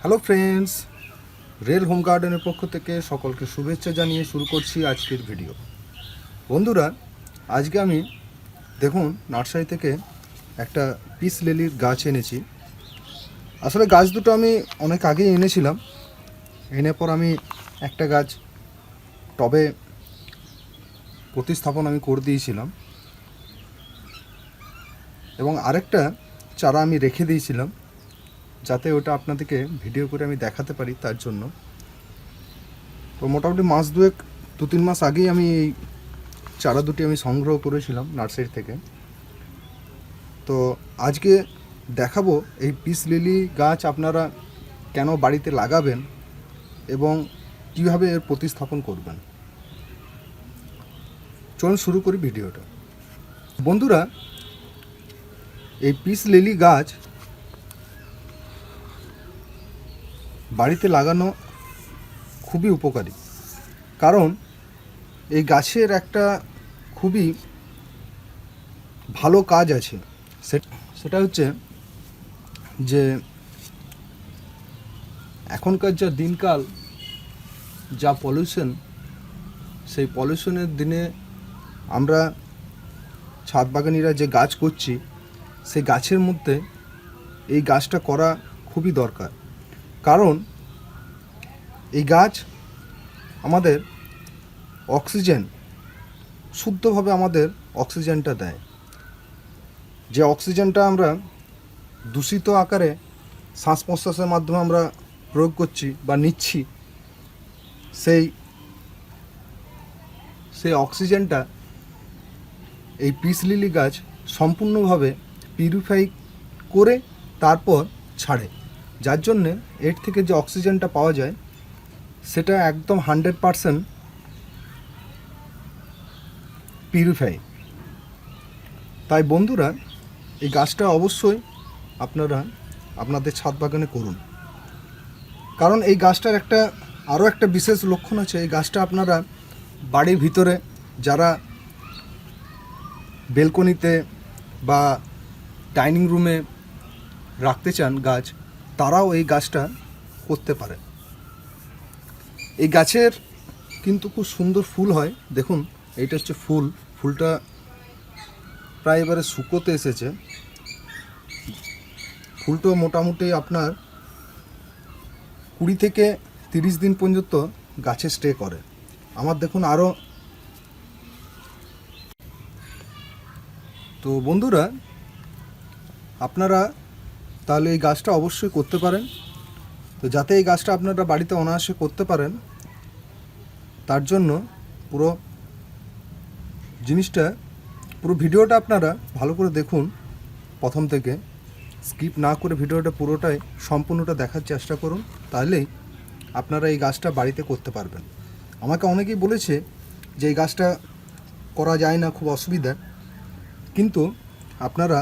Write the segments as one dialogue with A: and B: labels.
A: Hello friends rail home গার্ডেনের পক্ষ থেকে সকলকে শুভেচ্ছা জানিয়ে শুরু করছি আজকের ভিডিও বন্ধুরা, আজকে আমি, দেখুন, নার্সারি থেকে একটা পিস লিলির গাছ এনেছি। আসলে গাছ দুটো আমি অনেক আগেই এনেছিলাম। এনে পর আমি একটা গাছ টবে প্রতিস্থাপন আমি করে দিয়েছিলাম। এবং আরেকটা চারা আমি রেখে দিয়েছিলাম। যাতে ওটা আপনাদেরকে ভিডিও করে আমি দেখাতে পারি তার জন্য। তো মোটামুটি মাস দুয়েক, দু তিন মাস আগেই আমি এই চারা দুটি আমি সংগ্রহ করেছিলাম নার্সারি থেকে। তো আজকে দেখাবো এই পিস লিলি গাছ আপনারা কেন বাড়িতে লাগাবেন এবং কীভাবে এর প্রতিস্থাপন করবেন। চলুন শুরু করি ভিডিওটা বন্ধুরা, এই পিস লিলি গাছ বাড়িতে লাগানো খুবই উপকারী। কারণ এই গাছের একটা খুবই ভালো কাজ আছে। সেটা হচ্ছে যে এখনকার যা দিনকাল, যা পলিউশন সেই পলিউশনের দিনে আমরা ছাদ বাগানিরা যে গাছ করছি, সেই গাছের মধ্যে এই গাছটা করা খুবই দরকার। কারণ এই গাছ আমাদের অক্সিজেন, শুদ্ধভাবে আমাদের অক্সিজেনটা দেয়। যে অক্সিজেনটা আমরা দূষিত আকারে শ্বাস প্রশ্বাসের মাধ্যমে আমরা প্রয়োগ করছি বা নিচ্ছি, সেই সেই অক্সিজেনটা এই পিস লিলি গাছ সম্পূর্ণভাবে পিউরিফাই করে তারপর ছাড়ে। যার জন্যে এর থেকে যে অক্সিজেনটা পাওয়া যায়, সেটা একদম হান্ড্রেড পারসেন্ট পিউরিফাই। তাই বন্ধুরা, এই গাছটা অবশ্যই আপনারা আপনাদের ছাদ বাগানে করুন। কারণ এই গাছটার একটা আরও একটা বিশেষ লক্ষণ আছে এই গাছটা আপনারা বাড়ির ভিতরে যারা বেলকনিতে বা ডাইনিং রুমে রাখতে চান গাছ তারাও এই গাছটা করতে পারে। এই গাছের কিন্তু খুব সুন্দর ফুল হয়। দেখুন, এইটা হচ্ছে ফুল। ফুলটা প্রায় এবারে শুকোতে এসেছে। ফুলটা মোটামুটি আপনার কুড়ি থেকে তিরিশ দিন পর্যন্ত গাছে স্টে করে। আমার দেখুন আরও তো বন্ধুরা, আপনারা তাহলে এই গাছটা অবশ্যই করতে পারেন। তো যাতে এই গাছটা আপনারা বাড়িতে অনায়াসে করতে পারেন, তার জন্য পুরো জিনিসটা, পুরো ভিডিওটা আপনারা ভালো করে দেখুন প্রথম থেকে। স্কিপ না করে ভিডিওটা পুরোটাই, সম্পূর্ণটা দেখার চেষ্টা করুন, তাহলেই আপনারা এই গাছটা বাড়িতে করতে পারবেন। আমাকে অনেকেই বলেছে যে এই গাছটা করা যায় না, খুব অসুবিধা। কিন্তু আপনারা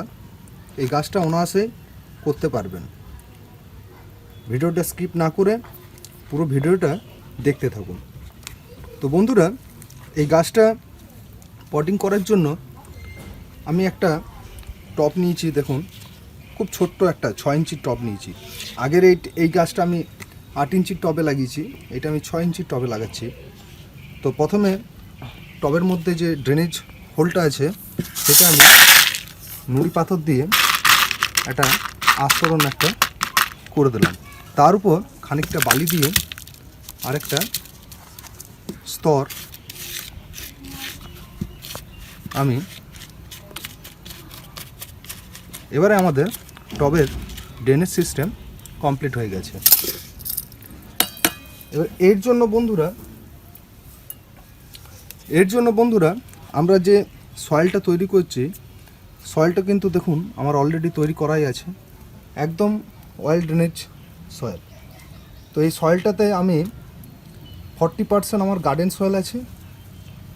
A: এই গাছটা অনায়াসে করতে পারবেন। ভিডিওটা স্কিপ না করে পুরো ভিডিওটা দেখতে থাকুন। তো বন্ধুরা, এই গাছটা পটিং করার জন্য আমি একটা টপ নিয়েছি, দেখুন, খুব ছোট্ট একটা ছয় ইঞ্চির টব নিয়েছি। আগের এই এই গাছটা আমি আট ইঞ্চির টবে লাগিয়েছি, এটা আমি ছয় ইঞ্চির টবে লাগাচ্ছি। তো প্রথমে টবের মধ্যে যে ড্রেনেজ হোলটা আছে, সেটা আমি নুড়ি পাথর দিয়ে একটা আস্তরণ একটা করে দিলাম। তার উপর খানিকটা বালি দিয়ে আরেকটা স্তর আমি এবারে আমাদের টবের ড্রেনেজ সিস্টেম কমপ্লিট হয়ে গেছে। এবার এর জন্য বন্ধুরা, এর জন্য বন্ধুরা আমরা যে সয়েলটা তৈরি করছি সয়েলটা কিন্তু দেখুন, আমার অলরেডি তৈরি করাই আছে। একদম অয়েল ড্রেনেজ সয়েল তো এই সয়েলটাতে আমি ফর্টি পার্সেন্ট আমার গার্ডেন সয়েল আছে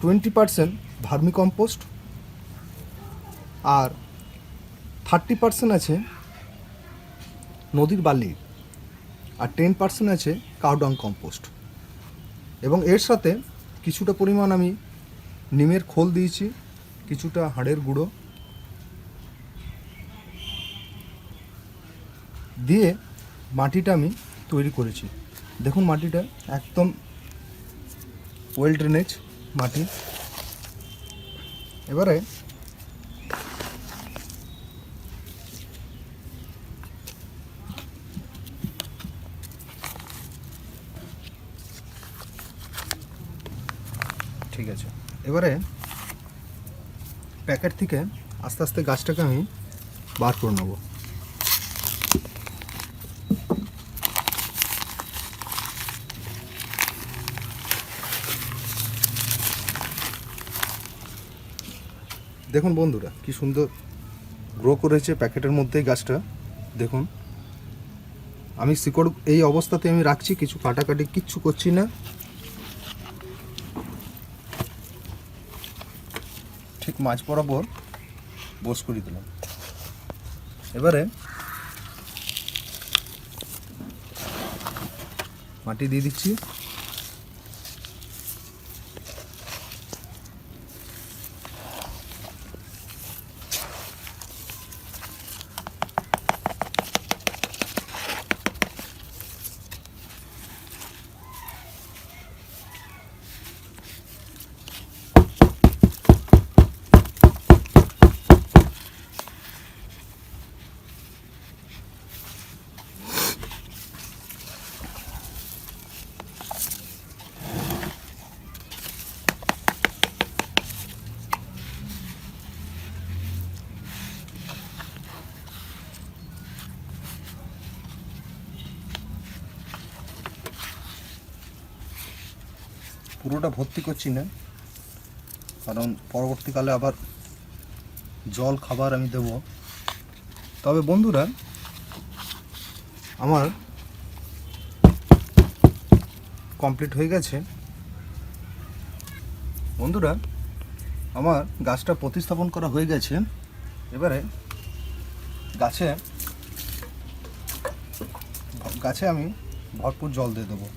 A: টোয়েন্টি পার্সেন্ট ভার্মি কম্পোস্ট আর থার্টি পার্সেন্ট আছে নদীর বালি আর টেন পার্সেন্ট আছে কাউডাং কম্পোস্ট এবং এর সাথে কিছুটা পরিমাণ আমি নিমের খোল দিয়েছি, কিছুটা হাড়ের গুঁড়ো দিয়ে মাটিটা আমি তৈরি করেছি। দেখুন মাটিটা একদম ওয়েল ড্রেনেজ মাটি। এবারে ঠিক আছে। এবারে প্যাকেট থেকে আস্তে আস্তে গাছটাকে আমি বার করে নেব। দেখুন বন্ধুরা, কি সুন্দর গ্রো করেছে প্যাকেটের মধ্যেই গাছটা। দেখুন, আমি শিকড় এই অবস্থাতে আমি রাখছি, কিছু কাটাকাটি কিচ্ছু করছি না। ঠিক মাঝ বরাবর বোস করে দিলাম। এবারে মাটি দিয়ে দিচ্ছি। পুরোটা ভর্তি করছি না। কারণ পরবর্তীকালে আবার জল, খাবার আমি দেব। তবে বন্ধুরা, আমার কমপ্লিট হয়ে গেছে। বন্ধুরা, আমার গাছটা প্রতিস্থাপন করা হয়ে গেছে। এবারে গাছে গাছে আমি ভরপুর জল দিয়ে দেবো।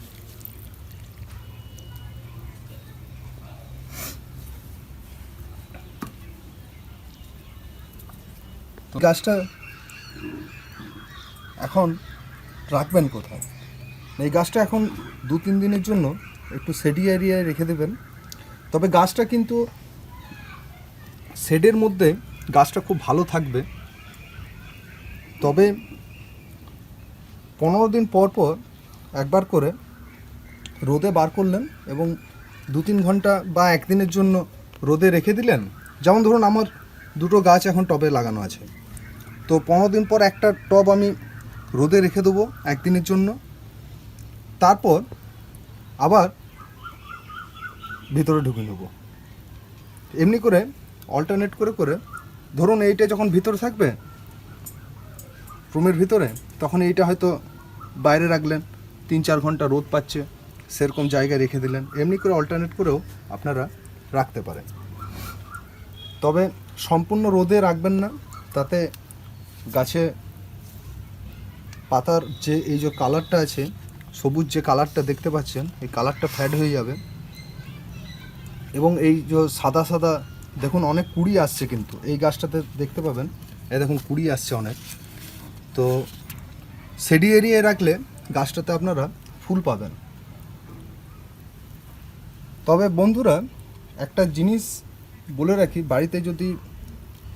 A: গাছটা এখন রাখবেন কোথায়? এই গাছটা এখন দু তিন দিনের জন্য একটু সেডি এরিয়ায় রেখে দেবেন। তবে গাছটা কিন্তু শেডের মধ্যে গাছটা খুব ভালো থাকবে। তবে পনেরো দিন পর পর একবার করে রোদে বার করলেন এবং দু তিন ঘণ্টা বা একদিনের জন্য রোদে রেখে দিলেন। যেমন ধরুন আমার দুটো গাছ এখন টবে লাগানো আছে। তো পনেরো দিন পর একটা টব আমি রোদে রেখে দেবো একদিনের জন্য। তারপর আবার ভিতরে ঢুকে নেব। এমনি করে অল্টারনেট করে করে, ধরুন এইটা যখন ভিতরে থাকবে, রুমের ভিতরে, তখন এইটা হয়তো বাইরে রাখলেন, তিন চার ঘণ্টা রোদ পাচ্ছে, সেরকম জায়গায় রেখে দিলেন। এমনি করে অল্টারনেট করেও আপনারা রাখতে পারেন। তবে সম্পূর্ণ রোদে রাখবেন না, তাতে গাছে পাতার যে, এই যে কালারটা আছে, সবুজ যে কালারটা দেখতে পাচ্ছেন, এই কালারটা ফ্যাড হয়ে যাবে। এবং এই যে সাদা সাদা, দেখুন অনেক কুড়ি আসছে কিন্তু, এই গাছটাতে দেখতে পাবেন। এই দেখুন কুড়ি আসছে অনেক। তো সেডি এরিয়ায় রাখলে গাছটাতে আপনারা ফুল পাবেন। তবে বন্ধুরা, একটা জিনিস বলে রাখি, বাড়িতে যদি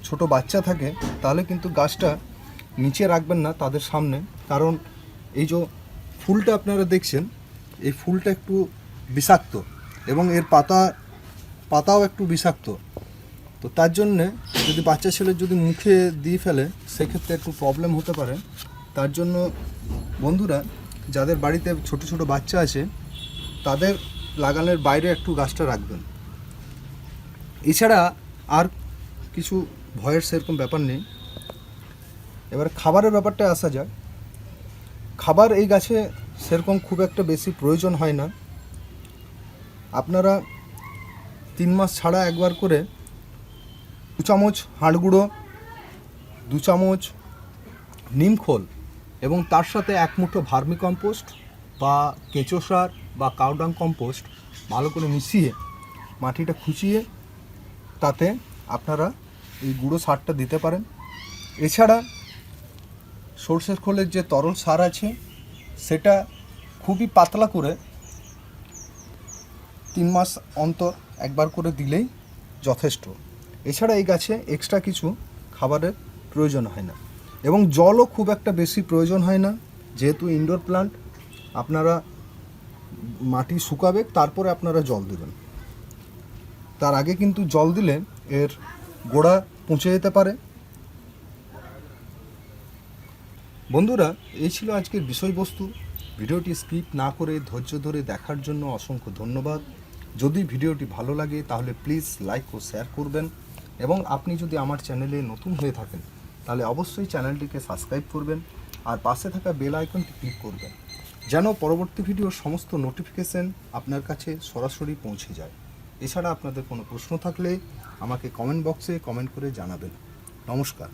A: ছোট বাচ্চা থাকে, তাহলে কিন্তু গাছটা নিচে রাখবেন না তাদের সামনে। কারণ এই যে ফুলটা আপনারা দেখছেন, এই ফুলটা একটু বিষাক্ত এবং এর পাতা, পাতাও একটু বিষাক্ত। তো তার জন্যে যদি বাচ্চা ছেলে যদি মুখে দিয়ে ফেলে, সেক্ষেত্রে একটু প্রবলেম হতে পারে। তার জন্য বন্ধুরা, যাদের বাড়িতে ছোট ছোট বাচ্চা আছে, তাদের লাগানোর বাইরে একটু গাছটা রাখবেন। এছাড়া আর কিছু ভয়ের সেরকম ব্যাপার নেই। এবার খাবারের ব্যাপারটা আসা যাক। খাবার এই গাছে সেরকম খুব একটা বেশি প্রয়োজন হয় না। আপনারা তিন মাস ছাড়া একবার করে দু চামচ হাড় গুঁড়ো, দু চামচ নিমখোল এবং তার সাথে এক মুঠো ভার্মি কম্পোস্ট বা কেঁচো সার বা কাউডাং কম্পোস্ট ভালো করে মিশিয়ে মাটিটা খুঁচিয়ে তাতে আপনারা এই গুঁড়ো সারটা দিতে পারেন। এছাড়া সর্ষের খোলের যে তরল সার আছে, সেটা খুবই পাতলা করে তিন মাস অন্তর একবার করে দিলেই যথেষ্ট। এছাড়া এই গাছে এক্সট্রা কিছু খাবারের প্রয়োজন হয় না এবং জলও খুব একটা বেশি প্রয়োজন হয় না। যেহেতু ইনডোর প্লান্ট আপনারা মাটি শুকাবে, তারপরে আপনারা জল দেবেন। তার আগে কিন্তু জল দিলে এর গোড়া পৌঁছে যেতে পারে। বন্ধুরা, এই ছিল আজকের বিষয়বস্তু। ভিডিওটি স্কিপ না করে ধৈর্য ধরে দেখার জন্য অসংখ্য ধন্যবাদ। যদি ভিডিওটি ভালো লাগে, তাহলে প্লিজ লাইক ও শেয়ার করবেন। এবং আপনি যদি আমার চ্যানেলে নতুন হয়ে থাকেন, তাহলে অবশ্যই চ্যানেলটিকে সাবস্ক্রাইব করবেন আর পাশে থাকা বেল আইকনটি ক্লিক করবেন, যেন পরবর্তী ভিডিওর সমস্ত নোটিফিকেশন আপনার কাছে সরাসরি পৌঁছে যায়। এছাড়া আপনাদের কোনো প্রশ্ন থাকলে আমাকে কমেন্ট বক্সে কমেন্ট করে জানাবেন। নমস্কার।